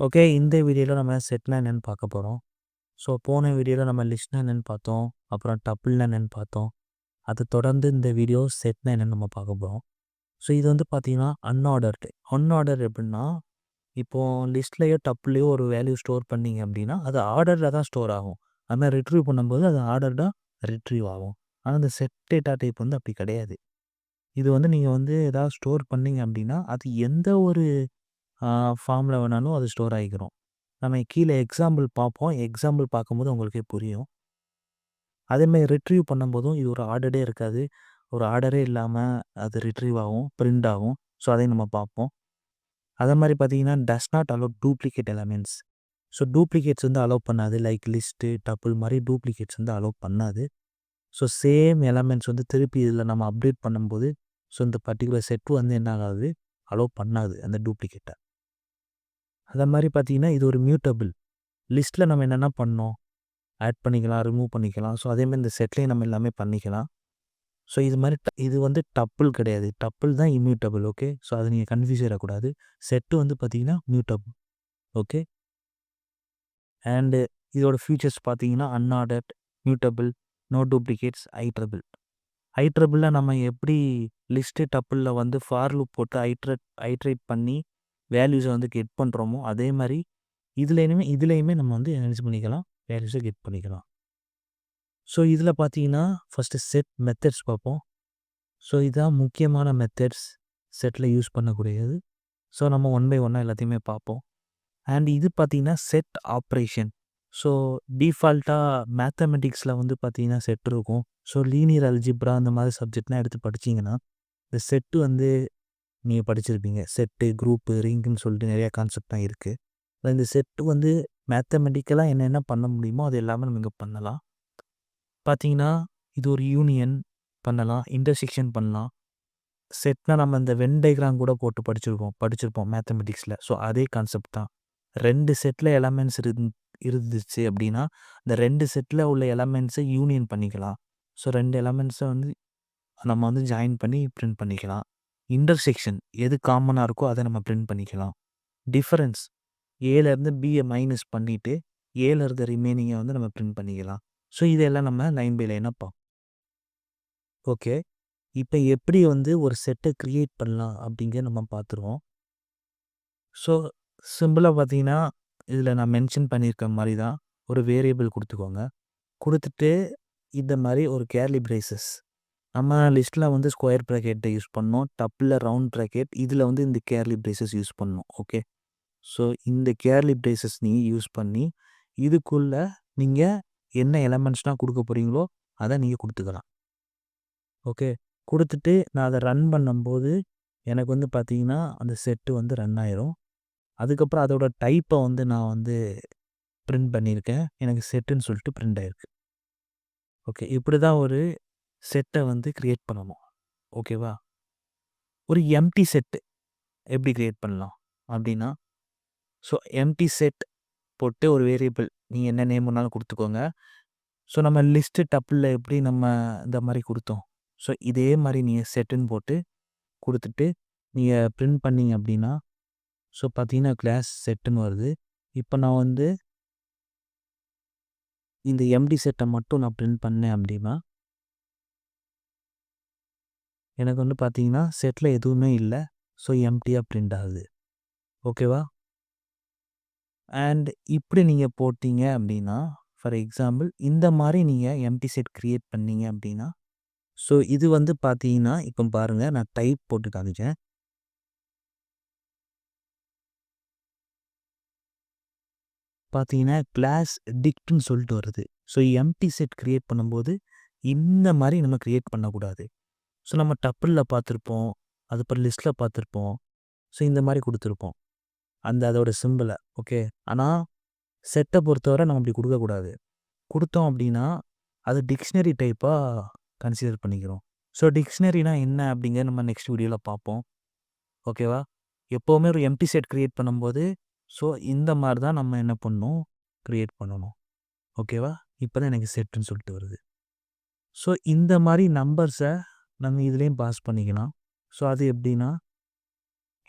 Okay. இந்த வீடியோவில் நம்ம செட்னா என்னென்னு பார்க்க போகிறோம் ஸோ போன வீடியோவில் நம்ம லிஸ்ட்னா என்னென்னு பார்த்தோம். அப்புறம் டப்பிள்னா என்னென்னு பார்த்தோம். அதை தொடர்ந்து இந்த வீடியோ செட்னா என்னன்னு நம்ம பார்க்க போகிறோம் ஸோ இது வந்து பார்த்தீங்கன்னா, அன்ஆர்டர்டு. அன்ஆர்டர் எப்படின்னா இப்போது லிஸ்ட்லேயோ டப்புலேயோ ஒரு வேல்யூ ஸ்டோர் பண்ணீங்க அப்படின்னா அது ஆர்டரில் தான் ஸ்டோர் ஆகும். அதுமாதிரி ரிட்ரீவ் பண்ணும்போது அது ஆர்டர்டாக ரிட்ரீவ் ஆகும். ஆனால் இந்த செட் டேட்டா டைப் வந்து அப்படி கிடையாது. இது வந்து நீங்கள் வந்து ஏதாவது ஸ்டோர் பண்ணீங்க அப்படின்னா அது எந்த ஒரு ஃபார்மில் வேணாலும் அது ஸ்டோர் ஆகிக்கிறோம். நம்ம கீழே எக்ஸாம்பிள் பார்ப்போம். எக்ஸாம்பிள் பார்க்கும்போது உங்களுக்கே புரியும். அதேமாதிரி ரிட்ரீவ் பண்ணும்போதும் இது ஒரு ஆர்டரே இருக்காது. ஒரு ஆர்டரே இல்லாமல் அது ரிட்ரீவ் ஆகும், பிரிண்ட் ஆகும். ஸோ அதையும் நம்ம பார்ப்போம். அதே மாதிரி பார்த்தீங்கன்னா, does not allow duplicate elements. So duplicates வந்து அலோவ் பண்ணாது. லைக் லிஸ்ட்டு, டபுள் மாதிரி டூப்ளிகேட்ஸ் வந்து அலோவ் பண்ணாது. ஸோ சேம் எலமெண்ட்ஸ் வந்து திருப்பி இதில் நம்ம அப்டேட் பண்ணும்போது, ஸோ இந்த பர்டிகுலர் செட் வந்து என்ன ஆகாது, அலோவ் பண்ணாது அந்த டூப்ளிகேட்டை அதை மாதிரி பார்த்தீங்கன்னா, இது ஒரு மியூட்டபிள். லிஸ்ட்டில் நம்ம என்னென்ன பண்ணோம், ஆட் பண்ணிக்கலாம், ரிமூவ் பண்ணிக்கலாம். ஸோ அதேமாரி இந்த செட்லேயும் நம்ம எல்லாமே பண்ணிக்கலாம். ஸோ இது மாதிரி இது வந்து டப்பிள் கிடையாது. டப்பிள் தான் இம்யூட்டபிள் ஓகே. ஸோ அதை நீங்கள் கன்ஃப்யூஸ் ஆகிடக்கூடாது செட்டு வந்து பார்த்தீங்கன்னா, மியூட்டபிள் ஓகே. அண்டு இதோட ஃபியூச்சர்ஸ் பார்த்தீங்கன்னா, unordered, mutable, no duplicates, iterable. ஐட்ரபிளில் நம்ம எப்படி லிஸ்ட்டு, டப்புளில் வந்து ஃபார் லூப் போட்டு ஐட்ரேட் ஐட்ரேட் பண்ணி வேல்யூஸை வந்து கெட் பண்ணுறோமோ அதே மாதிரி இதுலேயுமே இதுலேயுமே நம்ம வந்து என்ன பண்ணிக்கலாம், வேல்யூஸை கெட் பண்ணிக்கலாம். ஸோ இதில் பார்த்தீங்கன்னா, ஃபர்ஸ்ட்டு செட் மெத்தட்ஸ் பார்ப்போம். ஸோ இதுதான் முக்கியமான மெத்தட்ஸ் செட்டில் யூஸ் பண்ணக்கூடியது. ஸோ நம்ம ஒன் பை ஒன்றா எல்லாத்தையுமே பார்ப்போம். அண்ட் இது பார்த்திங்கன்னா செட் ஆப்ரேஷன் ஸோ டிஃபால்ட்டாக மேத்தமெட்டிக்ஸில் வந்து பார்த்திங்கன்னா செட் இருக்கும். ஸோ லீனியர் அல்ஜிப்ரா அந்த மாதிரி சப்ஜெக்ட்லாம் எடுத்து படிச்சீங்கன்னா, இந்த செட்டு வந்து நீங்கள் படிச்சிருப்பீங்க. செட்டு, குரூப்பு, ரிங்குன்னு சொல்லிட்டு நெறைய கான்செப்ட்லாம் இருக்குது இந்த செட்டு வந்து மேத்தமெட்டிக்கலாக என்னென்ன பண்ண முடியுமோ, அது எல்லாமே நம்ம இங்கே பண்ணலாம். பார்த்தீங்கன்னா, இது ஒரு யூனியன் பண்ணலாம். இன்டர்செக்ஷன் பண்ணலாம். செட்னா நம்ம இந்த வென் டயகிராம் கூட போட்டு படிச்சிருப்போம் படிச்சிருப்போம் மேத்தமெட்டிக்ஸில் ஸோ அதே கான்செப்ட் தான். ரெண்டு செட்டில் எலமெண்ட்ஸ் இருந் இருந்துச்சு அப்படின்னா இந்த ரெண்டு செட்டில் உள்ள எலமெண்ட்ஸை யூனியன் பண்ணிக்கலாம். ஸோ ரெண்டு எலமெண்ட்ஸை வந்து நம்ம வந்து ஜாயின் பண்ணி பிரிண்ட் பண்ணிக்கலாம். இன்டர்செக்ஷன் எது காமனா இருக்கோ அதை நம்ம பிரிண்ட் பண்ணிக்கலாம். டிஃபரன்ஸ் ஏலேருந்து பிஏ மைனஸ் பண்ணிட்டு, ஏல இருக்க ரிமைனிங்க வந்து நம்ம பிரிண்ட் பண்ணிக்கலாம். ஸோ இதெல்லாம் நம்ம லைன் பை லைனாக பா ஓகே. இப்ப எப்படி வந்து ஒரு செட்ட க்ரியேட் பண்ணலாம் அப்படிங்கிற நம்ம பார்த்துருவோம். ஸோ சிம்பிளா பார்த்தீங்கன்னா, இதில் நான் மென்ஷன் பண்ணியிருக்க மாதிரி தான் ஒரு வேரியபிள் கொடுத்துக்கோங்க குடுத்துட்டு இந்த மாதிரி ஒரு கேர்லி பிரேசஸ். நம்ம லிஸ்ட்டில் வந்து ஸ்கொயர் ப்ராக்கெட்டை யூஸ் பண்ணோம். டப்பில் ரவுண்ட் ப்ராக்கெட் இதில் வந்து இந்த கேர்லி பிரேசஸ் யூஸ் பண்ணோம் ஓகே. ஸோ இந்த கேர்லி பிரேசஸ் நீங்கள் யூஸ் பண்ணி, இதுக்குள்ளே நீங்கள் என்ன எலமெண்ட்ஸ்லாம் கொடுக்க போகிறீங்களோ அதை நீங்கள் கொடுத்துக்கலாம் ஓகே. கொடுத்துட்டு நான் அதை ரன் பண்ணும்போது, எனக்கு வந்து பார்த்தீங்கன்னா, அந்த செட்டு வந்து ரன் ஆயிரும். அதுக்கப்புறம் அதோட டைப்பை வந்து நான் வந்து பிரிண்ட் பண்ணியிருக்கேன். எனக்கு செட்டுன்னு சொல்லிட்டு பிரிண்ட் ஆயிருக்கு. ஓகே. இப்படி தான் ஒரு செட்டை வந்து க்ரியேட் பண்ணணும். ஓகேவா? ஒரு எம்டி செட்டு எப்படி க்ரியேட் பண்ணலாம் அப்படின்னா ஸோ எம்டி செட் போட்டு ஒரு வேரியபிள் நீங்கள் என்ன நேம் வேணாலும் கொடுத்துக்கோங்க ஸோ நம்ம லிஸ்ட்டு, டப்பில் எப்படி நம்ம இந்த மாதிரி கொடுத்தோம் ஸோ இதே மாதிரி நீங்கள் செட்டுன்னு போட்டு கொடுத்துட்டு நீங்கள் பிரிண்ட் பண்ணிங்க அப்படின்னா ஸோ பார்த்தீங்கன்னா, கிளாஸ் செட்டுன்னு வருது. இப்போ நான் வந்து இந்த எம்டி செட்டை மட்டும் நான் பிரிண்ட் பண்ணேன் அப்படின்னா எனக்கு வந்து பார்த்தீங்கன்னா, செட்டில் எதுவுமே இல்லை ஸோ எம்டி பிரிண்ட் ஆகுது. ஓகேவா? அண்ட் இப்படி நீங்கள் போட்டீங்க அப்படின்னா ஃபார் எக்ஸாம்பிள் இந்த மாதிரி நீங்கள் எம்டி செட் க்ரியேட் பண்ணீங்க அப்படின்னா ஸோ இது வந்து பார்த்தீங்கன்னா, இப்போ பாருங்கள் நான் டைப் போட்டு காமிச்சேன் பார்த்தீங்கன்னா, கிளாஸ் டிக்ட்டுன்னு சொல்லிட்டு வருது. ஸோ எம்டி செட் க்ரியேட் பண்ணும்போது, இந்த மாதிரி நம்ம க்ரியேட் பண்ணக்கூடாது. ஸோ நம்ம டப்பிளில் பார்த்துருப்போம். அதுக்கப்புறம் லிஸ்ட்டில் பார்த்துருப்போம். ஸோ இந்த மாதிரி கொடுத்துருப்போம் அந்த அதோட சிம்பிளை ஓகே. ஆனால் செட்டை பொறுத்தவரை நம்ம அப்படி கொடுக்கக்கூடாது கொடுத்தோம் அப்படின்னா அது டிக்ஷனரி டைப்பாக கன்சிடர் பண்ணிக்கிறோம். ஸோ டிக்ஷனரினா என்ன அப்படிங்கிற நம்ம நெக்ஸ்ட் வீடியோவில் பார்ப்போம். ஓகேவா? எப்போவுமே ஒரு எம்டி செட் க்ரியேட் பண்ணும்போது, ஸோ இந்த மாதிரி தான் நம்ம என்ன பண்ணணும், க்ரியேட் பண்ணணும். ஓகேவா? இப்போ தான் எனக்கு செட்டுன்னு சொல்லிட்டு வருது. ஸோ இந்த மாதிரி நம்பர்ஸை நம்ம இதுலேயும் பாஸ் பண்ணிக்கலாம். ஸோ அது எப்படின்னா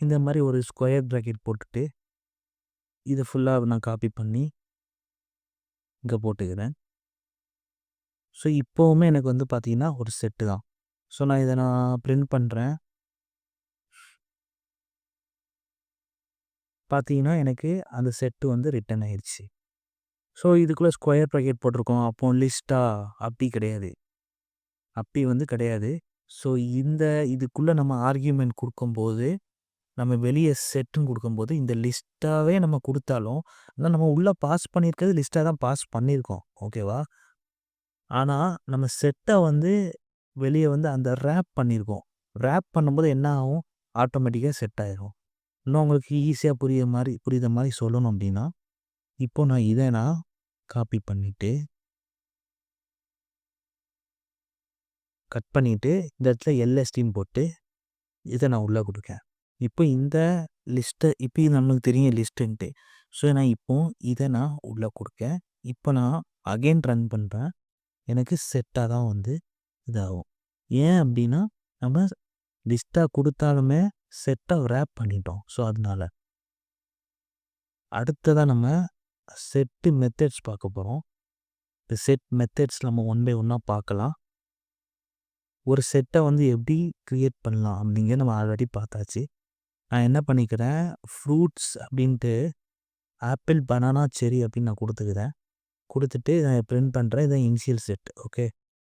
இந்த மாதிரி ஒரு ஸ்கொயர் ப்ராக்கெட் போட்டுட்டு இதை ஃபுல்லாக நான் காப்பி பண்ணி இங்கே போட்டுக்கிறேன். ஸோ இப்போவுமே எனக்கு வந்து பார்த்திங்கன்னா ஒரு செட்டு தான். ஸோ நான் இதை நான் பிரிண்ட் பண்ணுறேன் பார்த்தீங்கன்னா எனக்கு அந்த செட்டு வந்து ரிட்டன் ஆயிடுச்சு ஸோ இதுக்குள்ளே ஸ்கொயர் ப்ராக்கெட் போட்டிருக்கோம். அப்போ லிஸ்ட்டாக அப்படி கிடையாது. அப்படி வந்து கிடையாது. ஸோ இந்த இதுக்குள்ளே நம்ம ஆர்கியூமெண்ட் கொடுக்கும்போது நம்ம வெளியே செட்டுன்னு கொடுக்கும்போது இந்த லிஸ்ட்டாகவே நம்ம கொடுத்தாலும் ஆனால் நம்ம உள்ளே பாஸ் பண்ணியிருக்கிறது லிஸ்ட்டாக தான் பாஸ் பண்ணியிருக்கோம் ஓகேவா? ஆனால் நம்ம செட்டை வந்து வெளியே வந்து அந்த ரேப் பண்ணியிருக்கோம் ரேப் பண்ணும்போது என்ன ஆகும்? ஆட்டோமேட்டிக்காக செட் ஆகிரும் இன்னும் உங்களுக்கு ஈஸியாக புரிய மாதிரி புரியுத மாதிரி சொல்லணும் அப்படின்னா இப்போ நான் இதை நான் காப்பி பண்ணிவிட்டு கட் பண்ணிவிட்டு இந்த இடத்துல எல்எஸ்டின்னு போட்டு இதை நான் உள்ளே கொடுக்கேன். இப்போ இந்த லிஸ்ட்டை இப்போ நம்மளுக்கு தெரியும் லிஸ்ட்டுன்ட்டு ஸோ நான் இப்போ இதை நான் உள்ளே கொடுக்கேன். இப்போ நான் அகெயின் ரன் பண்ணுறேன் எனக்கு செட்டாக தான் வந்து இதாகும். ஏன் அப்படின்னா நம்ம லிஸ்ட்டாக கொடுத்தாலுமே செட்டாக ரேப் பண்ணிட்டோம். ஸோ அதனால. அடுத்ததாக நம்ம செட்டு மெத்தட்ஸ் பார்க்க போகிறோம் இந்த செட் மெத்தட்ஸ் நம்ம ஒன் பை ஒன்னாக பார்க்கலாம். ஒரு செட்டை வந்து எப்படி க்ரியேட் பண்ணலாம் அப்படிங்க நம்ம ஆல்ரெடி பார்த்தாச்சு. நான் என்ன பண்ணிக்கிறேன்? ஃப்ரூட்ஸ் அப்படின்ட்டு ஆப்பிள் பனானா செரி அப்படின்னு நான் கொடுத்துக்கிறேன். கொடுத்துட்டு நான் பிரிண்ட் பண்ணுறேன் இதான் இனிஷியல் செட். ஓகே.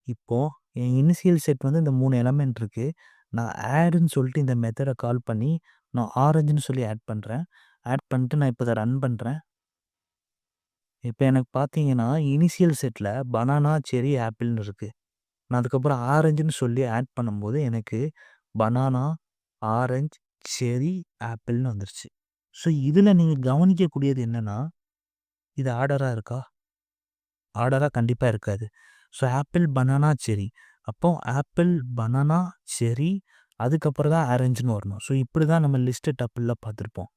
இப்போது என் இனிஷியல் செட் வந்து இந்த மூணு எலமெண்ட் இருக்குது நான் ஆடுன்னு சொல்லிட்டு இந்த மெத்தடை கால் பண்ணி நான் ஆரஞ்சுன்னு சொல்லி ஆட் பண்ணுறேன் ஆட் பண்ணிட்டு நான் இப்போ இதை ரன் பண்ணுறேன் இப்போ எனக்கு பார்த்தீங்கன்னா இனிஷியல் செட்டில் பனானா செரி ஆப்பிள்னு இருக்குது நான் அதுக்கப்புறம் ஆரஞ்சுன்னு சொல்லி ஆட் பண்ணும்போது எனக்கு பனானா ஆரஞ்சு செரி ஆப்பிள்னு வந்துருச்சு. ஸோ இதில் நீங்கள் கவனிக்கக்கூடியது என்னென்னா இது ஆர்டராக இருக்கா? ஆர்டராக கண்டிப்பாக இருக்காது. ஸோ ஆப்பிள் பனானா செரி. அப்போ ஆப்பிள் பனானா செரி அதுக்கப்புறம் தான் ஆரஞ்சுன்னு வரணும். ஸோ இப்படி தான் நம்ம லிஸ்ட்டு டப்பிளில் பார்த்துருப்போம்.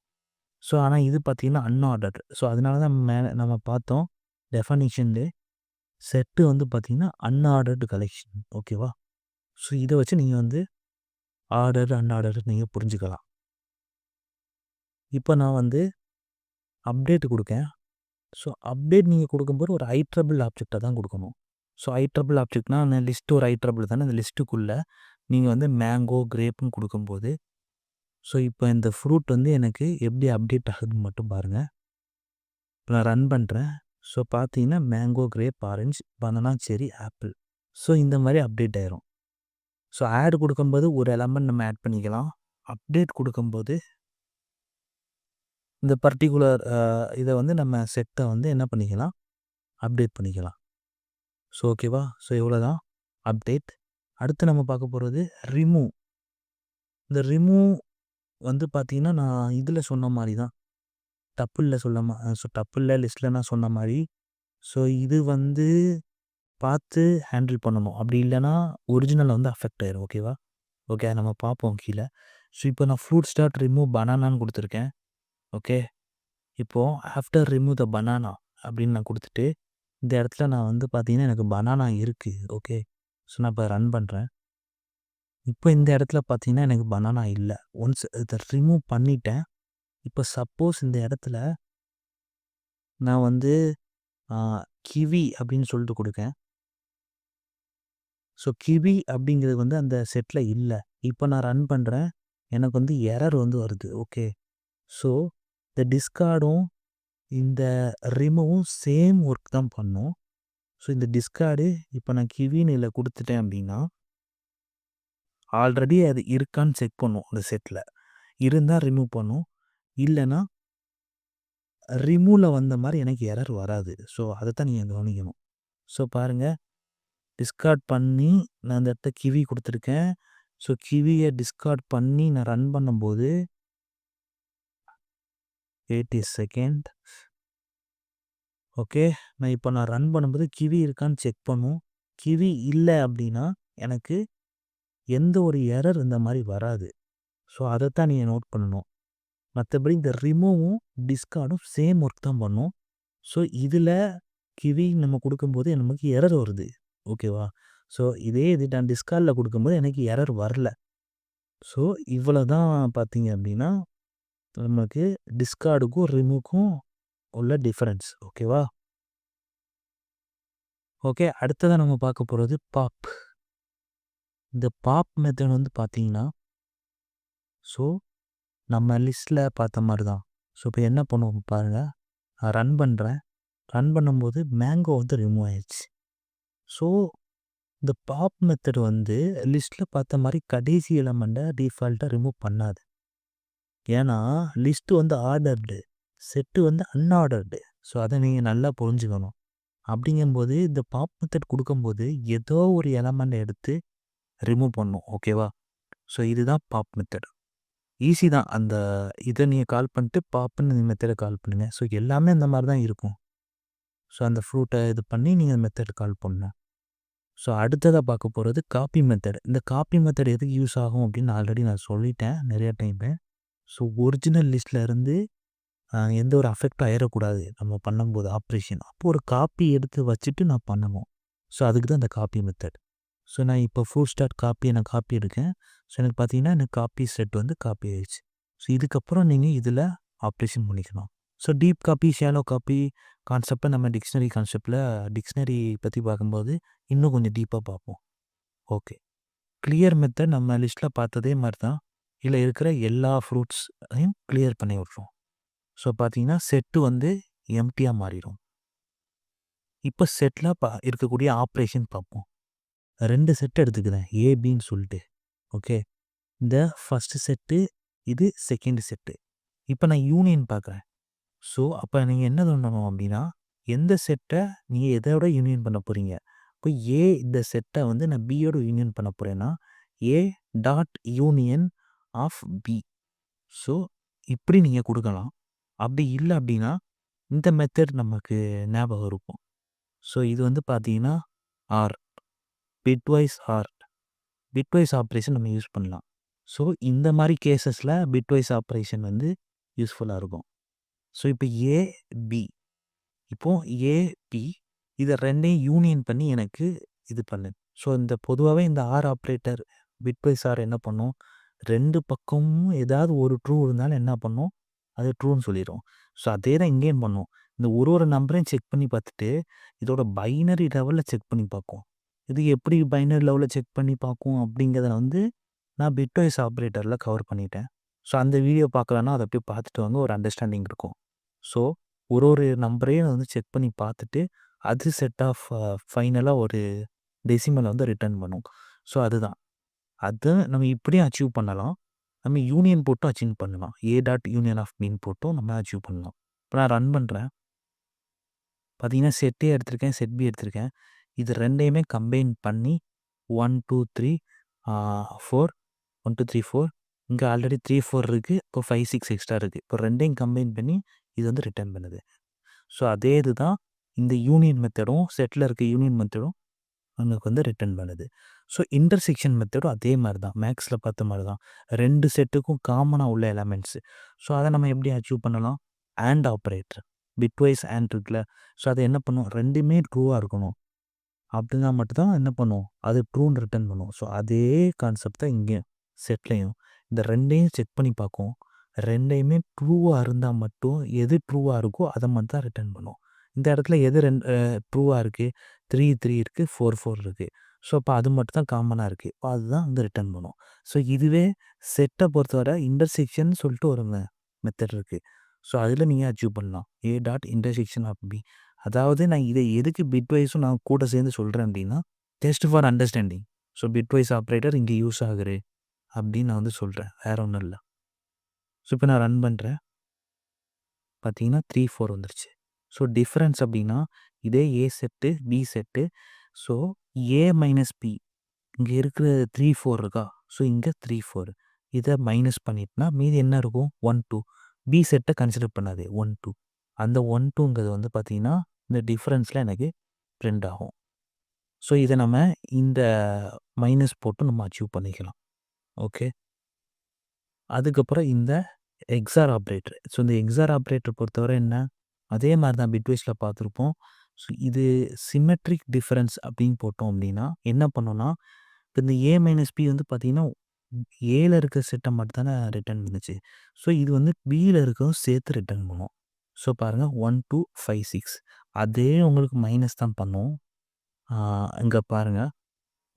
ஸோ ஆனால் இது பார்த்திங்கன்னா அன்ஆர்டர்டு. ஸோ அதனால தான் மே நம்ம பார்த்தோம். டெஃபனிஷன்லே செட்டு வந்து பார்த்திங்கன்னா அன்ஆர்டர்டு கலெக்ஷன் ஓகேவா ஸோ இதை வச்சு நீங்கள் வந்து ஆர்டர் அன்ஆர்டர் நீங்கள் புரிஞ்சுக்கலாம். இப்போ நான் வந்து அப்டேட் கொடுக்கேன். ஸோ அப்டேட் நீங்கள் கொடுக்கும்போது ஒரு ஐ ட்ரபிள் ஆப்ஜெக்டை தான் கொடுக்கணும். ஸோ ஐ ட்ரபிள் ஆப்ஜெக்ட்னா அந்த லிஸ்ட்டு ஒரு ஐ ட்ரபிள் தானே? அந்த லிஸ்ட்டுக்குள்ளே நீங்கள் வந்து மேங்கோ கிரேப்புன்னு கொடுக்கும்போது ஸோ இப்போ இந்த ஃப்ரூட் வந்து எனக்கு எப்படி அப்டேட் ஆகுதுன்னு மட்டும் பாருங்கள் இப்போ நான் ரன் பண்ணுறேன் ஸோ பார்த்தீங்கன்னா mango grape orange banana cherry apple so இந்த மாதிரி அப்டேட் ஆயிரும். ஸோ ஆட் கொடுக்கும்போது ஒரு எலமெண்ட் நம்ம ஆட் பண்ணிக்கலாம். அப்டேட் கொடுக்கும்போது இந்த பர்டிகுலர் இதை வந்து நம்ம செட்டை வந்து என்ன பண்ணிக்கலாம்? அப்டேட் பண்ணிக்கலாம். ஸோ ஓகேவா ஸோ இவ்வளோ தான் அப்டேட் அடுத்து நம்ம பார்க்க போகிறது ரிமூவ் இந்த ரிமூவ் வந்து பார்த்தீங்கன்னா நான் இதில் சொன்ன மாதிரி தான். டப்புளில் சொல்ல மா ஸோ டப்புளில் லிஸ்ட்டில் நான் சொன்ன மாதிரி ஸோ இது வந்து பார்த்து ஹேண்டில் பண்ணணும். அப்படி இல்லைன்னா ஒரிஜினல் வந்து அஃபெக்ட் ஆயிடும் ஓகேவா? ஓகே நம்ம பார்ப்போம் கீழே. ஸோ இப்போ நான் ஃப்ரூட் ஸ்டார்ட் ரிமூவ் பனானான்னு கொடுத்துருக்கேன் ஓகே? இப்போது ஆஃப்டர் ரிமூவ் த பனானா அப்படின்னு நான் கொடுத்துட்டு இந்த இடத்துல நான் வந்து பார்த்தீங்கன்னா எனக்கு பனானா இருக்குது ஓகே? ஸோ நான் இப்போ ரன் பண்ணுறேன் இப்போ இந்த இடத்துல பார்த்தீங்கன்னா எனக்கு பனானா இல்லை. ஒன்ஸ் இதை ரிமூவ் பண்ணிட்டேன் இப்போ சப்போஸ் இந்த இடத்துல நான் வந்து கிவி அப்படின்னு சொல்லிட்டு கொடுக்கேன். ஸோ கிவி அப்படிங்கிறது வந்து அந்த செட்டில் இல்லை. இப்போ நான் ரன் பண்ணுறேன் எனக்கு வந்து எரர் வந்து வருது. ஓகே ஸோ இந்த டிஸ்கார்டும் இந்த ரிமூவும் சேம் ஒர்க் தான் பண்ணும். ஸோ இந்த டிஸ்கார்டு இப்போ நான் கிவின்னு இல்லை கொடுத்துட்டேன் அப்படின்னா ஆல்ரெடி அது இருக்கான்னு செக் பண்ணும் அந்த செட்டில் இருந்தால் ரிமூவ் பண்ணும். இல்லைன்னா ரிமூவில் வந்த மாதிரி எனக்கு எரர் வராது. ஸோ அதை தான் நீங்கள் கவனிக்கணும். ஸோ பாருங்கள் டிஸ்கார்ட் பண்ணி நான் அந்த இடத்த கிவி கொடுத்துருக்கேன். ஸோ கிவியை டிஸ்கார்ட் பண்ணி நான் ரன் பண்ணும்போது எயிட்டி செகண்ட் ஓகே நான் இப்போ நான் ரன் பண்ணும்போது கிவி இருக்கான்னு செக் பண்ணும். கிவி இல்லை அப்படின்னா எனக்கு எந்த ஒரு எரர் இந்த மாதிரி வராது. ஸோ அதைத்தான் நீங்கள் நோட் பண்ணணும். மற்றபடி இந்த ரிமூவும் டிஸ்கார்டும் சேம் ஒர்க் தான் பண்ணும். ஸோ இதில் கிவி நம்ம கொடுக்கும்போது நமக்கு எரர் வருது. ஓகேவா? ஸோ இதே இது நான் டிஸ்கார்டில் கொடுக்கும்போது எனக்கு எரர் வரல. ஸோ இவ்வளோ தான் பார்த்தீங்க அப்படின்னா நமக்கு டிஸ்கார்டுக்கும் ரிமூவுக்கும் உள்ள டிஃப்ரென்ஸ். ஓகேவா? ஓகே அடுத்ததாக நம்ம பார்க்க போகிறது பாப். இந்த பாப் மெத்தட் வந்து பார்த்தீங்கன்னா ஸோ நம்ம லிஸ்ட்டில் பார்த்த மாதிரி தான் ஸோ இப்போ என்ன பண்ணுவோம் பாருங்கள் நான் ரன் பண்ணுறேன் ரன் பண்ணும்போது மேங்கோ வந்து ரிமூவ் ஆயிடுச்சு ஸோ இந்த பாப் மெத்தட் வந்து லிஸ்ட்டில் பார்த்த மாதிரி கடைசி எலமெண்ட்டை டிஃபால்ட்டாக ரிமூவ் பண்ணாது. ஏன்னா லிஸ்ட்டு வந்து ஆர்டர்டு செட்டு வந்து அன்ஆர்டர்டு ஸோ அதை நீங்கள் நல்லா புரிஞ்சுக்கணும். அப்படிங்கும்போது இந்த பாப் மெத்தட் கொடுக்கும்போது ஏதோ ஒரு எலமெண்ட்டை எடுத்து ரிமூவ் பண்ணும் ஓகேவா ஸோ இதுதான் பாப் மெத்தட் ஈஸி தான். அந்த இதை நீங்கள் கால் பண்ணிட்டு பாப்புன்னு இந்த மெத்தடை கால் பண்ணுங்கள் ஸோ எல்லாமே அந்த மாதிரி தான் இருக்கும். ஸோ அந்த ஃப்ரூட்டை இது பண்ணி நீங்கள் மெத்தட் கால் பண்ணணும் ஸோ அடுத்ததாக பார்க்க போகிறது காப்பி மெத்தட். இந்த காப்பி மெத்தட் எதுக்கு யூஸ் ஆகும் அப்படின்னு ஆல்ரெடி நான் சொல்லிட்டேன் நிறையா டைமு. ஸோ ஒரிஜினல் லிஸ்ட்டில் இருந்து எந்த ஒரு அஃபெக்ட் ஆயிடக்கூடாது நம்ம பண்ணும்போது ஆப்ரேஷன். அப்போ ஒரு காப்பி எடுத்து வச்சுட்டு நான் பண்ணணும். ஸோ அதுக்கு தான் இந்த காப்பி மெத்தட். ஸோ நான் இப்போ ஃபோர் ஸ்டார் காப்பி நான் காப்பி எடுக்கேன். ஸோ எனக்கு பார்த்தீங்கன்னா எனக்கு காப்பி செட் வந்து காப்பி ஆயிடுச்சு. ஸோ இதுக்கப்புறம் நீங்கள் இதில் ஆப்ரேஷன் பண்ணிக்கணும் so deep copy shallow copy கான்செப்டை நம்ம டிக்ஷனரி கான்செப்டில் டிக்ஷனரி பற்றி பார்க்கும்போது இன்னும் கொஞ்சம் டீப்பாக பார்ப்போம். ஓகே கிளியர் மெத்தட் நம்ம லிஸ்ட்டில் பார்த்ததே மாதிரி தான் இதில் இருக்கிற எல்லா ஃப்ரூட்ஸையும் கிளியர் பண்ணி விட்ருவோம் ஸோ பார்த்தீங்கன்னா செட்டு வந்து எம்டியாக மாறிடும். இப்போ செட்டில் பா இருக்கக்கூடிய ஆப்ரேஷன் பார்ப்போம். ரெண்டு செட் எடுத்துக்கிறேன். ஏபின்னு சொல்லிட்டு. ஓகே இந்த ஃபஸ்ட்டு செட்டு இது செகண்ட் செட்டு இப்போ நான் யூனியன் பார்க்குறேன். ஸோ அப்போ நீங்கள் என்ன பண்ணணும் அப்படின்னா எந்த செட்டை நீங்கள் எதோட யூனியன் பண்ண போகிறீங்க இப்போ ஏ இந்த செட்டை வந்து நான் பியோட யூனியன் பண்ண போகிறேன்னா A dot union of B so இப்படி நீங்கள் கொடுக்கலாம். அப்படி இல்லை அப்படின்னா இந்த மெத்தட் நமக்கு ஞாபகம் இருக்கும். ஸோ இது வந்து பார்த்தீங்கன்னா or bitwise or bitwise operation நம்ம யூஸ் பண்ணலாம். ஸோ இந்த மாதிரி கேசஸில் பிட்வைஸ் ஆப்ரேஷன் வந்து யூஸ்ஃபுல்லாக இருக்கும். ஸோ இப்போ ஏ பி இப்போது ஏ பி இதை ரெண்டையும் யூனியன் பண்ணி எனக்கு இது பண்ணு. ஸோ இந்த பொதுவாகவே இந்த ஆர் ஆப்ரேட்டர் பிட்வைஸ் ஆர் என்ன பண்ணும்? ரெண்டு பக்கமும் ஏதாவது ஒரு ட்ரூ இருந்தாலும் என்ன பண்ணும்? அது ட்ரூன்னு சொல்லிடும் ஸோ அதே தான் இங்கேயும் பண்ணும். இந்த ஒரு ஒரு நம்பரையும் செக் பண்ணி பார்த்துட்டு இதோட பைனரி லெவலில் செக் பண்ணி பார்க்கும். இது எப்படி பைனரி லெவலில் செக் பண்ணி பார்க்கும் அப்படிங்கிறத வந்து நான் பிட்வைஸ் ஆப்ரேட்டரில் கவர் பண்ணிட்டேன். ஸோ அந்த வீடியோ பார்க்கலன்னா அதை அப்படியே பார்த்துட்டு வாங்க ஒரு அண்டர்ஸ்டாண்டிங் இருக்கும். ஸோ ஒரு ஒரு நம்பரையும் வந்து செக் பண்ணி பார்த்துட்டு அது செட் ஆஃப் ஃபைனலாக ஒரு டெசிமலை வந்து ரிட்டர்ன் பண்ணும். ஸோ அதுதான். அது நம்ம இப்படியும் அச்சீவ் பண்ணலாம். நம்ம யூனியன் போட்டும் அச்சீவ் பண்ணலாம். ஏ டாட் யூனியன் ஆஃப் மீன் போட்டும் நம்ம அச்சீவ் பண்ணலாம். இப்போ நான் ரன் பண்ணுறேன் பார்த்தீங்கன்னா செட்டே எடுத்திருக்கேன் செட் பி எடுத்திருக்கேன். இது ரெண்டையுமே கம்பைன் பண்ணி one two three four one two three four இங்கே ஆல்ரெடி த்ரீ ஃபோர் இருக்குது இப்போ ஃபைவ் சிக்ஸ் எக்ஸ்ட்ரா இருக்குது இப்போ ரெண்டையும் கம்பைன் பண்ணி இது வந்து ரிட்டர்ன் பண்ணுது. ஸோ அதே இதுதான் இந்த யூனியன் மெத்தடும் செட்டில் இருக்க யூனியன் மெத்தடும் நமக்கு வந்து ரிட்டர்ன் பண்ணுது. ஸோ இன்டர்செக்ஷன் மெத்தடும் அதே மாதிரி தான் மேக்ஸில் பார்த்த மாதிரி தான் ரெண்டு செட்டுக்கும் காமனாக உள்ள எலமெண்ட்ஸு ஸோ அதை நம்ம எப்படி அச்சீவ் பண்ணலாம்? ஆண்ட் ஆப்ரேட்டர் பிட்வைஸ் அண்ட் இருக்குல்ல. ஸோ அதை என்ன பண்ணும்? ரெண்டுமே ட்ரூவாக இருக்கணும். அப்படின்னா மட்டும்தான் என்ன பண்ணுவோம்? அது ட்ரூன்னு ரிட்டர்ன் பண்ணுவோம். ஸோ அதே கான்செப்ட் தான் இங்கே செட்லேயும். இந்த ரெண்டையும் செக் பண்ணி பார்க்கும் ரெண்டையுமே ட்ரூவாக இருந்தால் மட்டும் எது ட்ரூவாக இருக்கோ அதை மட்டும் தான் ரிட்டர்ன் பண்ணும் இந்த இடத்துல எது ரெண்டு ட்ரூவாக இருக்குது த்ரீ த்ரீ இருக்குது ஃபோர் ஃபோர் இருக்குது ஸோ அப்போ அது மட்டும் தான் காமனாக இருக்குது இப்போ அதுதான் வந்து ரிட்டர்ன் பண்ணும் ஸோ இதுவே செட்டை பொறுத்தவரை இன்டர்செக்ஷன் சொல்லிட்டு ஒரு மெத்தட் இருக்குது ஸோ அதில் நீங்கள் அச்சீவ் பண்ணலாம். A dot intersection of B அதாவது நான் இதை எதுக்கு பிட்வைஸும் நான் கூட சேர்ந்து சொல்கிறேன் அப்படின்னா test for understanding so bitwise operator இங்கே யூஸ் ஆகுது அப்படின்னு நான் வந்து சொல்கிறேன் வேற ஒன்றும் இல்லை. ஸோ இப்போ நான் ரன் பண்ணுறேன் பார்த்தீங்கன்னா த்ரீ ஃபோர் வந்துருச்சு. ஸோ டிஃப்ரென்ஸ் அப்படின்னா இதே A set B set so A minus B இங்கே இருக்கிற த்ரீ ஃபோர் இருக்கா? ஸோ இங்கே த்ரீ ஃபோர் இதை மைனஸ் பண்ணிட்டுனா மீதி என்ன இருக்கும்? ஒன் டூ பி செட்டை கன்சிடர் பண்ணாது ஒன் டூ அந்த ஒன் டூங்கிறது வந்து பார்த்தீங்கன்னா இந்த டிஃப்ரென்ஸில் எனக்கு ப்ரிண்ட் ஆகும். ஸோ இதை நம்ம இந்த மைனஸ் போட்டு நம்ம அச்சீவ் பண்ணிக்கலாம். ஓகே அதுக்கப்புறம் இந்த எக்ஸார் ஆப்ரேட்டர் ஸோ இந்த எக்ஸார் ஆப்ரேட்டர் பொறுத்தவரை என்ன? அதே மாதிரி தான் பிட்வைஸில் பார்த்துருப்போம். ஸோ இது சிமெட்ரிக் டிஃப்ரென்ஸ் அப்படின்னு போட்டோம் அப்படின்னா என்ன பண்ணோம்னா இப்போ இந்த ஏ மைனஸ் பி வந்து பார்த்திங்கன்னா ஏல இருக்க செட்டை மட்டும் தானே ரிட்டர்ன் பண்ணுச்சு. ஸோ இது வந்து பியில் இருக்கவும் சேர்த்து ரிட்டர்ன் பண்ணும். ஸோ பாருங்கள் ஒன் டூ ஃபைவ் சிக்ஸ் அதே உங்களுக்கு மைனஸ் தான் பண்ணும். இங்கே பாருங்கள்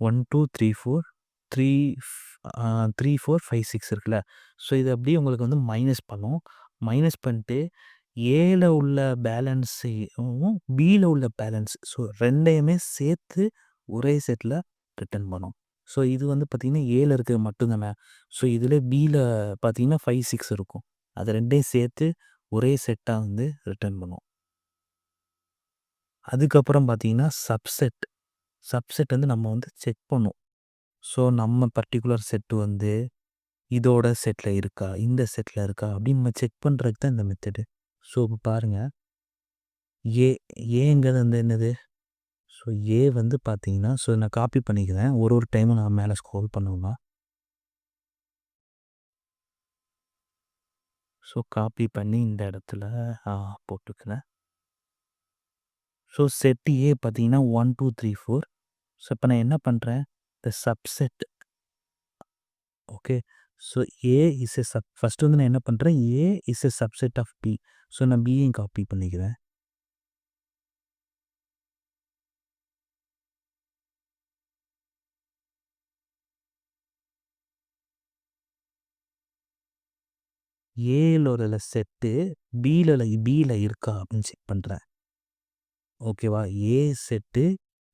one two three four three three four five six இருக்குல்ல. ஸோ இது அப்படியே உங்களுக்கு வந்து மைனஸ் பண்ணும். மைனஸ் பண்ணிட்டு ஏல உள்ள பேலன்ஸையும் பியில் உள்ள பேலன்ஸ் ஸோ ரெண்டையுமே சேர்த்து ஒரே செட்டில் ரிட்டர்ன் பண்ணும். ஸோ இது வந்து பார்த்திங்கன்னா ஏல இருக்கிறது மட்டும்தானே ஸோ இதில் பியில் பார்த்தீங்கன்னா ஃபைவ் சிக்ஸ் இருக்கும். அது ரெண்டையும் சேர்த்து ஒரே செட்டாக வந்து ரிட்டர்ன் பண்ணும் அதுக்கப்புறம் பார்த்தீங்கன்னா சப்செட் சப்செட் வந்து நம்ம வந்து செக் பண்ணும் ஸோ நம்ம பர்டிகுலர் செட்டு வந்து இதோட செட்டில் இருக்கா? இந்த செட்டில் இருக்கா? அப்படின்னு நம்ம செக் பண்ணுறதுக்கு தான் இந்த மெத்தடு ஸோ இப்போ பாருங்கள் ஏ ஏங்கிறது வந்து என்னது? ஸோ ஏ வந்து பார்த்தீங்கன்னா ஸோ நான் காப்பி பண்ணிக்கிறேன். ஒரு ஒரு டைமும் நான் மேலே ஸ்க்ரோல் பண்ணுவேன்னா ஸோ காப்பி பண்ணி இந்த இடத்துல போட்டுக்கிறேன். ஸோ செட் ஏ பார்த்தீங்கன்னா one two three four. So இப்போ நான் என்ன பண்ணுறேன்? The subset. Okay. So A is a sub first வந்து நான் என்ன பண்ணுறேன்? A is a subset of B. So நான் பியும் காப்பி பண்ணிக்கிறேன். ஏலோட செட்டு பியில் பியில் இருக்கா அப்படின்னு செக் பண்ணுறேன் ஓகேவா ஏ செட்டு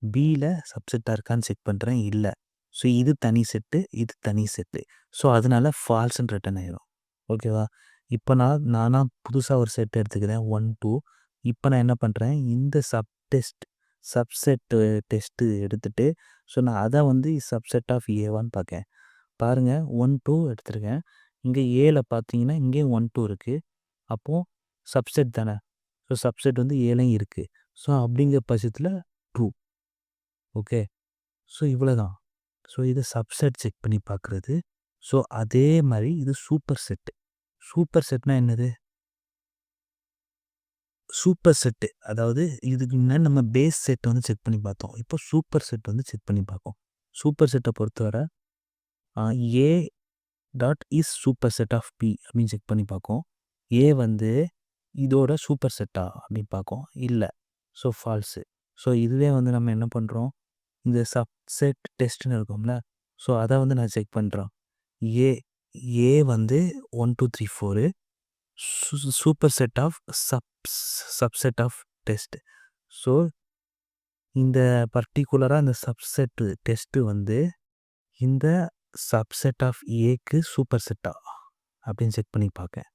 பியில் சப்செட்டாக இருக்கான்னு செக் பண்ணுறேன் இல்லை. ஸோ இது தனி செட்டு இது தனி செட்டு ஸோ அதனால ஃபால்ஸ்ன்னு ரிட்டன் ஆயிரும். ஓகேவா இப்போ நான் நானாக புதுசாக ஒரு செட் எடுத்துக்கிறேன். ஒன் டூ இப்போ நான் என்ன பண்ணுறேன் இந்த சப் டெஸ்ட் சப்செட்டு டெஸ்ட்டு எடுத்துகிட்டு ஸோ நான் அதை வந்து சப்செட் ஆஃப் ஏவான்னு பார்க்கேன் பாருங்கள் ஒன் டூ எடுத்துருக்கேன். இங்கே ஏல பார்த்தீங்கன்னா இங்கேயும் ஒன் டூ இருக்குது அப்போது சப்செட் தானே? ஸோ சப்செட் வந்து ஏலையும் இருக்குது ஸோ அப்படிங்கிற பட்சத்தில் டூ ஓகே ஸோ இவ்வளோ தான் ஸோ இது சப்செட் செக் பண்ணி பார்க்குறது. ஸோ அதே மாதிரி இது சூப்பர் செட்டு சூப்பர் செட்னா என்னது? சூப்பர் செட்டு அதாவது இதுக்கு முன்னாடி நம்ம பேஸ் செட் வந்து செக் பண்ணி பார்த்தோம். இப்போ சூப்பர் செட் வந்து செக் பண்ணி பார்ப்போம் சூப்பர் செட்டை பொறுத்தவரை A dot is super set of B அப்படின்னு செக் பண்ணி பார்க்கும். ஏ வந்து இதோட சூப்பர் செட்டா அப்படின்னு பார்க்கும். இல்லை. ஸோ ஃபால்ஸு ஸோ இதுவே வந்து நம்ம என்ன பண்ணுறோம் இந்த சப்செட் டெஸ்ட்னு இருக்கும்ல. ஸோ அதை வந்து நான் செக் பண்ணுறோம் ஏ ஏ வந்து one two three four super set of subs subset of test so இந்த பர்டிகுலராக இந்த சப்செட்டு டெஸ்ட்டு வந்து இந்த சப்செட் ஆஃப் ஏக்கு சூப்பர் செட்டா அப்படின்னு செக் பண்ணி பார்க்கேன்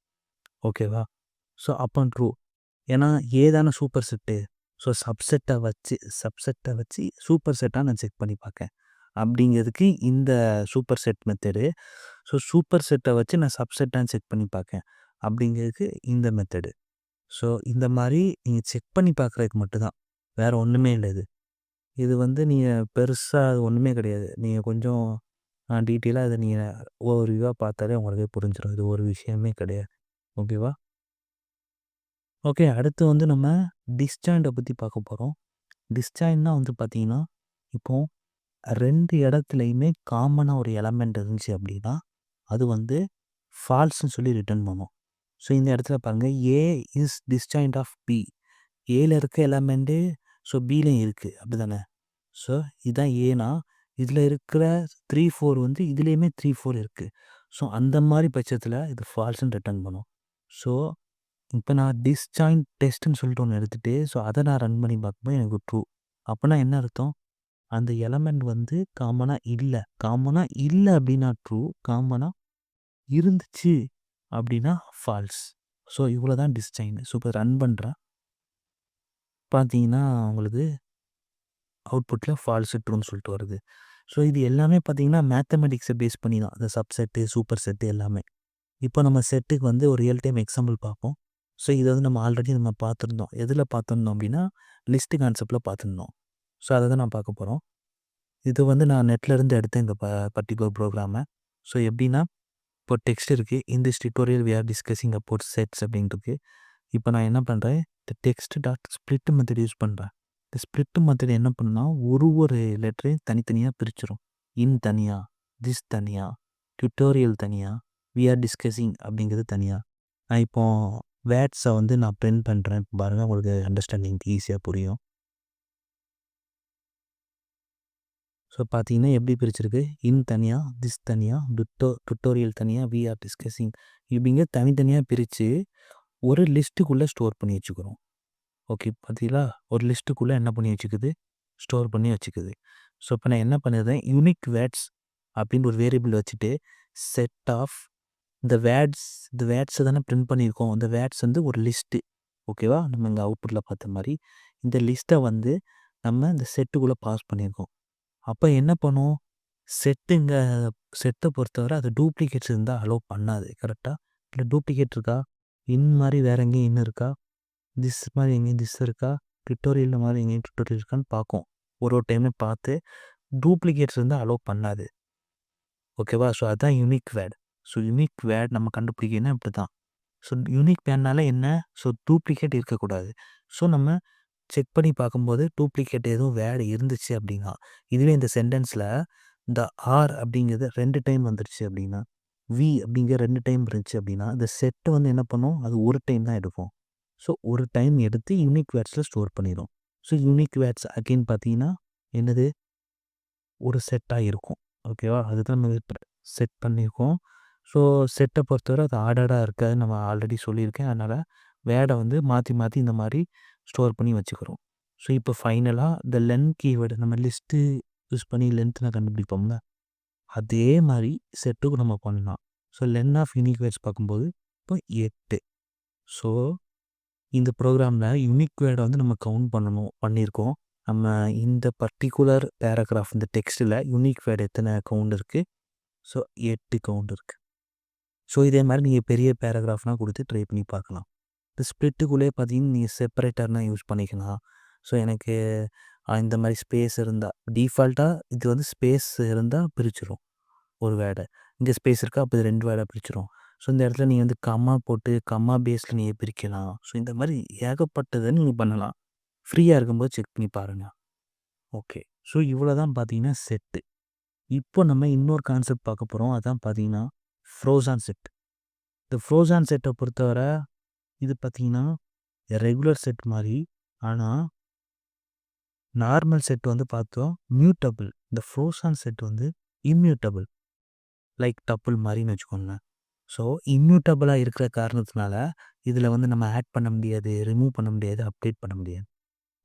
ஓகேவா ஸோ அப்போ ட்ரூ ஏன்னா ஏதான சூப்பர் செட்டு ஸோ சப்செட்டை வச்சு சப்செட்டை வச்சு சூப்பர் செட்டாக நான் செக் பண்ணி பார்க்கேன் அப்படிங்கிறதுக்கு இந்த super set method so super செட்டை வச்சு நான் சப்செட்டாக செக் பண்ணி பார்க்கேன் அப்படிங்கிறதுக்கு இந்த மெத்தடு ஸோ இந்த மாதிரி நீங்கள் செக் பண்ணி பார்க்குறதுக்கு மட்டும்தான் வேறு ஒன்றுமே இல்லை இது. இது வந்து நீங்கள் பெருசாக அது ஒன்றுமே கிடையாது. நீங்கள் கொஞ்சம் டீட்டெயிலாக அதை நீங்கள் ஒவ்வொரு வியூவாக பார்த்தாலே உங்களுக்கே புரிஞ்சிடும் இது ஒரு விஷயமே கிடையாது. ஓகேவா? ஓகே அடுத்து வந்து நம்ம டிஸ்ஜாயிண்ட்டை பற்றி பார்க்க போகிறோம் டிஸ்ஜாயின்னா வந்து பார்த்தீங்கன்னா இப்போது ரெண்டு இடத்துலையுமே காமனாக ஒரு எலமெண்ட் இருந்துச்சு அப்படின்னா அது வந்து ஃபால்ஸ்ன்னு சொல்லி ரிட்டர்ன் பண்ணும். ஸோ இந்த இடத்துல பாருங்கள் A is disjoint of B ஏல இருக்க எலமெண்ட்டு ஸோ பிலையும் இருக்குது அப்படி தானே ஸோ இதுதான் ஏனா இதில் இருக்கிற த்ரீ ஃபோர் வந்து இதுலேயுமே த்ரீ ஃபோர் இருக்குது ஸோ அந்த மாதிரி பட்சத்தில் இது ஃபால்ஸ்ன்னு ரிட்டர்ன் பண்ணும். ஸோ இப்போ நான் டிஸ்ஜாயிண்ட் டெஸ்ட்டுன்னு சொல்லிட்டு ஒன்று எடுத்துகிட்டு ஸோ அதை நான் ரன் பண்ணி பார்க்கும்போது எனக்கு ட்ரூ அப்போனா என்ன அர்த்தம்? அந்த எலமெண்ட் வந்து காமனாக இல்லை. காமனாக இல்லை அப்படின்னா ட்ரூ காமனாக இருந்துச்சு அப்படின்னா ஃபால்ஸ் ஸோ இவ்வளோ தான் டிஸ்ஜாயின் ஸோ இப்போ ரன் பண்ணுறேன் பார்த்தீங்கன்னா உங்களுக்கு அவுட்புட்டில் ஃபால்ஸு ட்ரூன்னு சொல்லிட்டு வருது. ஸோ இது எல்லாமே பார்த்தீங்கன்னா மேத்தமெட்டிக்ஸை பேஸ் பண்ணி தான். அந்த சப்செட்டு சூப்பர் செட்டு எல்லாமே. இப்போ நம்ம செட்டுக்கு வந்து ஒரு ரியல் டைம் எக்ஸாம்பிள் பார்ப்போம். ஸோ இதை வந்து நம்ம ஆல்ரெடி நம்ம பார்த்துருந்தோம். எதில் பார்த்துருந்தோம் அப்படின்னா லிஸ்ட்டு கான்செப்டில் பார்த்துருந்தோம். ஸோ அதை தான் நான் பார்க்க போகிறோம் இது வந்து நான் நெட்லேருந்து எடுத்தேன் இந்த ப பர்டிகுலர் ப்ரோக்ராமை ஸோ எப்படின்னா இப்போ டெக்ஸ்ட் இருக்குது இந்த tutorial we are discussing about sets அப்படின்ட்டு இப்போ நான் என்ன பண்ணுறேன் இந்த text dot split method use பண்ணுறேன் இந்த ஸ்ப்ளிட் மெத்தட் என்ன பண்ணுன்னா ஒரு ஒரு லெட்டரையும் தனித்தனியாக பிரிச்சிடும் இன் தனியாக திஸ் தனியாக டியூட்டோரியல் தனியாக வி ஆர் டிஸ்கஸிங் அப்படிங்கிறது தனியாக நான் இப்போது வேர்ட்ஸை வந்து நான் பிரிண்ட் பண்ணுறேன் பாருங்கள் உங்களுக்கு அண்டர்ஸ்டாண்டிங் ஈஸியாக புரியும். ஸோ பார்த்தீங்கன்னா எப்படி பிரிச்சிருக்கு? இன் தனியாக திஸ் தனியாக டுட்டோ டுட்டோரியல் தனியாக வி ஆர் டிஸ்கஸிங் இப்படிங்க தனித்தனியாக பிரித்து ஒரு லிஸ்ட்டுக்குள்ளே ஸ்டோர் பண்ணி வச்சுக்கிறோம். ஓகே. பார்த்தீங்களா? ஒரு லிஸ்ட்டுக்குள்ளே என்ன பண்ணி வச்சுக்குது? ஸ்டோர் பண்ணி வச்சுக்குது. ஸோ இப்போ நான் என்ன பண்ணிடுறேன் யூனிக் வேட்ஸ் அப்படின்னு ஒரு வேரியபிள் வச்சுட்டு செட் ஆஃப் இந்த வேர்ட்ஸ் இந்த வேர்ட்ஸை தானே பிரிண்ட் பண்ணியிருக்கோம். இந்த வேர்ட்ஸ் வந்து ஒரு லிஸ்ட்டு. ஓகேவா? நம்ம இங்கே அவுட்புட்டில் பார்த்த மாதிரி. இந்த லிஸ்ட்டை வந்து நம்ம இந்த செட்டுக்குள்ளே பாஸ் பண்ணியிருக்கோம். அப்போ என்ன பண்ணும் செட்டுங்க செட்டை பொறுத்தவரை அது டூப்ளிகேட்ஸ் இருந்தால் அலோவ் பண்ணாது. கரெக்டாக இல்லை டூப்ளிகேட் இருக்கா? இன் மாதிரி வேறு எங்கேயும் இன் இருக்கா? திஸ் மாதிரி எங்கேயும் திஸ் இருக்கா? டுட்டோரியல் மாதிரி எங்கேயும் டுட்டோரியல் இருக்கான்னு பார்க்கும். ஒரு ஒரு டைமே பார்த்து டூப்ளிகேட்ஸ் வந்து அலோவ் பண்ணாது. ஓகேவா ஸோ அதுதான் unique word so unique word நம்ம கண்டுபிடிக்கணும் இப்படி தான் ஸோ யூனிக் வேர்ட்னால என்ன? ஸோ டூப்ளிகேட் இருக்கக்கூடாது. ஸோ நம்ம செக் பண்ணி பார்க்கும்போது டூப்ளிகேட் எதுவும் வேர்டு இருந்துச்சு அப்படின்னா இதுவே இந்த சென்டென்ஸில் இந்த ஆர் அப்படிங்கிறது ரெண்டு டைம் வந்துருச்சு அப்படின்னா வி அப்படிங்கிற ரெண்டு டைம் இருந்துச்சு அப்படின்னா இந்த செட்டை வந்து என்ன பண்ணும்? அது ஒரு டைம் தான் எடுப்போம் ஸோ ஒரு டைம் எடுத்து யூனிக் வேர்ட்ஸில் ஸ்டோர் பண்ணிடும் ஸோ யூனிக் வேர்ட்ஸ் அகெயின் பார்த்தீங்கன்னா என்னது? ஒரு செட்டாக இருக்கும் ஓகேவா அதுதான் நம்ம செட் பண்ணியிருக்கோம் ஸோ செட்டை பொறுத்தவரை அது ஆர்டராக இருக்காது. நம்ம ஆல்ரெடி சொல்லியிருக்கேன். அதனால் வேர்டை வந்து மாற்றி மாற்றி இந்த மாதிரி ஸ்டோர் பண்ணி வச்சுக்கிறோம். ஸோ இப்போ ஃபைனலாக இந்த லென் கீவேர்டு நம்ம லிஸ்ட்டு யூஸ் பண்ணி லென்த்து நான் கண்டுபிடிப்போம்ல? அதே மாதிரி செட்டுக்கு நம்ம பண்ணலாம். So len of unique words பார்க்கும்போது இப்போ எட்டு. ஸோ இந்த ப்ரோக்ராமில் யூனிக் வேர்டை வந்து நம்ம கவுண்ட் பண்ணணும் பண்ணியிருக்கோம். நம்ம இந்த பர்டிகுலர் பேராகிராஃப் இந்த டெக்ஸ்ட்டில் யூனிக் வேர்டு எத்தனை கவுண்ட் இருக்குது ஸோ எட்டு கவுண்ட் இருக்குது ஸோ இதே மாதிரி நீங்கள் பெரிய பேராகிராஃப்னால் கொடுத்து ட்ரை பண்ணி பார்க்கலாம். இந்த ஸ்ப்ளிட்டுக்குள்ளே பார்த்தீங்கன்னா நீங்கள் செப்பரேட்டர்னால் யூஸ் பண்ணிக்கலாம். ஸோ எனக்கு இந்த மாதிரி ஸ்பேஸ் இருந்தால் டீஃபால்ட்டாக இது வந்து ஸ்பேஸ் இருந்தால் பிரிச்சிடும் ஒரு வேடை இங்கே ஸ்பேஸ் இருக்கா? அப்போ இது ரெண்டு வேடை பிரிச்சிடும் ஸோ இந்த இடத்துல நீங்கள் வந்து கம்மா போட்டு கம்மா பேஸில் நீங்கள் பிரிக்கலாம். ஸோ இந்த மாதிரி ஏகப்பட்டதை நீங்கள் பண்ணலாம். ஃப்ரீயாக இருக்கும்போது செக் பண்ணி பாருங்கள் ஓகே. ஸோ இவ்வளோ தான் பார்த்தீங்கன்னா செட்டு. இப்போ நம்ம இன்னொரு கான்செப்ட் பார்க்க போகிறோம் அதான் பார்த்தீங்கன்னா ஃப்ரோசான் செட். இந்த ஃப்ரோசான் செட்டை பொறுத்தவரை இது பார்த்தீங்கன்னா ரெகுலர் செட் மாதிரி. ஆனால் நார்மல் செட் வந்து பார்த்தோம் மியூட்டபிள். இந்த ஃப்ரோசான் செட் வந்து இம்யூட்டபிள் லைக் டப்புள் மாதிரின்னு வச்சுக்கோங்களேன். ஸோ இம்யூட்டபிளாக இருக்கிற காரணத்தினால இதில் வந்து நம்ம ஆட் பண்ண முடியாது ரிமூவ் பண்ண முடியாது அப்டேட் பண்ண முடியாது.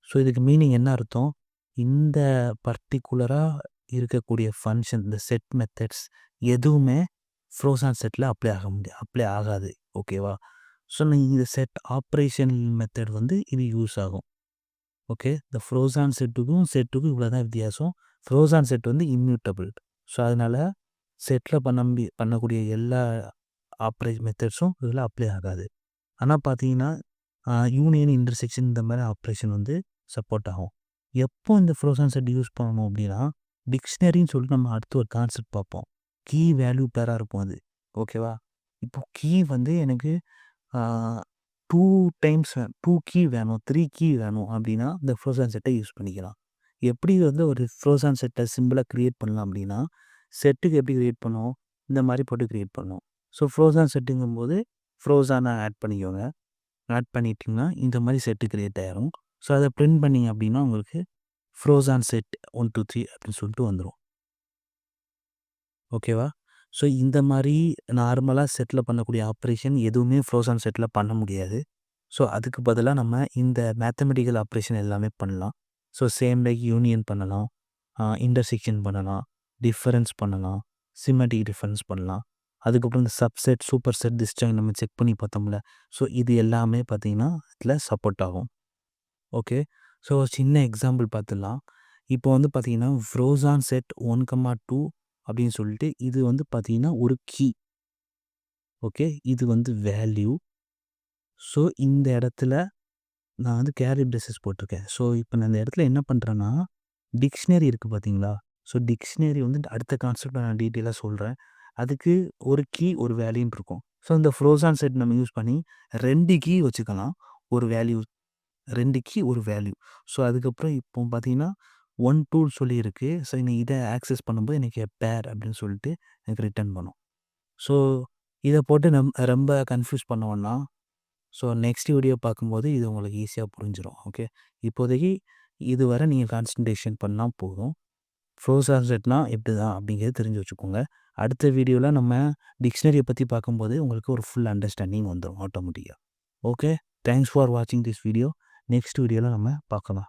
ஸோ இதுக்கு மீனிங் என்ன அர்த்தம்? இந்த பர்டிகுலராக இருக்கக்கூடிய ஃபங்க்ஷன் இந்த செட் மெத்தட்ஸ் எதுவுமே ஃப்ரோசான் செட்டில் அப்ளை ஆக முடியாது அப்ளை ஆகாது. ஓகேவா? ஸோ நீங்கள் இந்த செட் ஆப்ரேஷன் மெத்தட் வந்து இது யூஸ் ஆகும். ஓகே? இந்த ஃப்ரோசான் செட்டுக்கும் செட்டுக்கும் இவ்வளோ தான் வித்தியாசம். ஃப்ரோசான் செட் வந்து இம்யூட்டபிள். ஸோ அதனால் செட்டில் பண்ண பண்ணக்கூடிய எல்லா ஆப்ரே மெத்தட்ஸும் இதில் அப்ளை ஆகாது. ஆனால் பார்த்தீங்கன்னா யூனியன் இன்டர்செக்ஷன் இந்த மாதிரி ஆப்ரேஷன் வந்து சப்போர்ட் ஆகும். எப்போ இந்த ஃப்ரோசன் செட் யூஸ் பண்ணணும் அப்படின்னா டிக்ஷனரின்னு சொல்லிட்டு நம்ம அடுத்து ஒரு கான்செப்ட் பார்ப்போம். கீ வேல்யூ பேராக இருக்கும் அது. ஓகேவா இப்போ கீ வந்து எனக்கு டூ டைம்ஸ் டூ கீ வேணும் த்ரீ கீ வேணும் அப்படின்னா இந்த ஃப்ரோசன் செட்டை யூஸ் பண்ணிக்கலாம். எப்படி வந்து ஒரு ஃப்ரோசன் செட்டை சிம்பிளாக க்ரியேட் பண்ணலாம் அப்படின்னா செட்டுக்கு எப்படி க்ரியேட் பண்ணுவோம்? இந்த மாதிரி போட்டு க்ரியேட் பண்ணுவோம். ஸோ ஃப்ரோசான் செட்டுங்கும்போது ஃப்ரோசானை ஆட் பண்ணிக்கோங்க. ஆட் பண்ணிட்டிங்கன்னா இந்த மாதிரி செட்டு க்ரியேட் ஆகிரும் ஸோ அதை ப்ரிண்ட் பண்ணிங்க அப்படின்னா உங்களுக்கு frozen set one two three அப்படின்னு சொல்லிட்டு வந்துடும் ஓகேவா? ஸோ இந்த மாதிரி நார்மலாக செட்டில் பண்ணக்கூடிய ஆப்ரேஷன் எதுவுமே ஃப்ரோசான் செட்டில் பண்ண முடியாது. ஸோ அதுக்கு பதிலாக நம்ம இந்த மேத்தமெட்டிக்கல் ஆப்ரேஷன் எல்லாமே பண்ணலாம். ஸோ சேம் லைக் யூனியன் பண்ணலாம். இன்டர்செக்ஷன் பண்ணலாம். டிஃபரன்ஸ் பண்ணலாம். சிமெட்டிக் டிஃபரன்ஸ் பண்ணலாம். அதுக்கப்புறம் இந்த சப்செட் சூப்பர் செட் டிஸ்டாங் நம்ம செக் பண்ணி பார்த்தோம்ல. ஸோ இது எல்லாமே பார்த்திங்கன்னா இதில் சப்போர்ட் ஆகும். ஓகே ஸோ சின்ன எக்ஸாம்பிள் பார்த்துடலாம். இப்போ வந்து பார்த்திங்கன்னா frozen set one comma two அப்படின்னு சொல்லிட்டு இது வந்து பார்த்திங்கன்னா ஒரு கீ ஓகே இது வந்து வேல்யூ ஸோ இந்த இடத்துல நான் வந்து கேரி ப்ரெஸஸ் போட்டிருக்கேன். ஸோ இப்போ நான் இந்த இடத்துல என்ன பண்ணுறேன்னா டிக்ஷனரி இருக்குது பார்த்தீங்களா? ஸோ டிக்ஷனரி வந்து அடுத்த கான்செப்ட் நான் டீட்டெயிலாக சொல்கிறேன் அதுக்கு ஒரு கீ ஒரு வேல்யூன்னு இருக்கும். ஸோ இந்த ஃப்ரோசான் செட் நம்ம யூஸ் பண்ணி ரெண்டு கீ வச்சுக்கலாம். ஒரு வேல்யூ ரெண்டு கீ ஒரு வேல்யூ ஸோ அதுக்கப்புறம் இப்போ பார்த்தீங்கன்னா ஒன் டூல் சொல்லியிருக்கு. ஸோ நீ இதை ஆக்சஸ் பண்ணும்போது எனக்கு பேர் அப்படின்னு சொல்லிட்டு எனக்கு ரிட்டர்ன் பண்ணும். ஸோ இதை போட்டு நம் ரொம்ப கன்ஃபியூஸ் பண்ணோன்னா ஸோ நெக்ஸ்ட் வீடியோ பார்க்கும்போது இது உங்களுக்கு ஈஸியாக புரிஞ்சிடும் ஓகே இப்போதைக்கு இதுவரை நீங்கள் கான்சன்ட்ரேஷன் பண்ணால் போதும். ஃப்ரோசான் ஆன்செட்னா எப்படி தான் அப்படிங்கிறது தெரிஞ்சு வச்சுக்கோங்க. அடுத்த வீடியோவில் நம்ம டிக்ஷனரியை பற்றி பார்க்கும்போது உங்களுக்கு ஒரு ஃபுல் அண்டர்ஸ்டாண்டிங் வந்துடும் ஆட்டோமேட்டிக்காக ஓகே தேங்க்ஸ் ஃபார் வாட்சிங் திஸ் வீடியோ நெக்ஸ்ட் வீடியோவில் நம்ம பார்க்கலாம்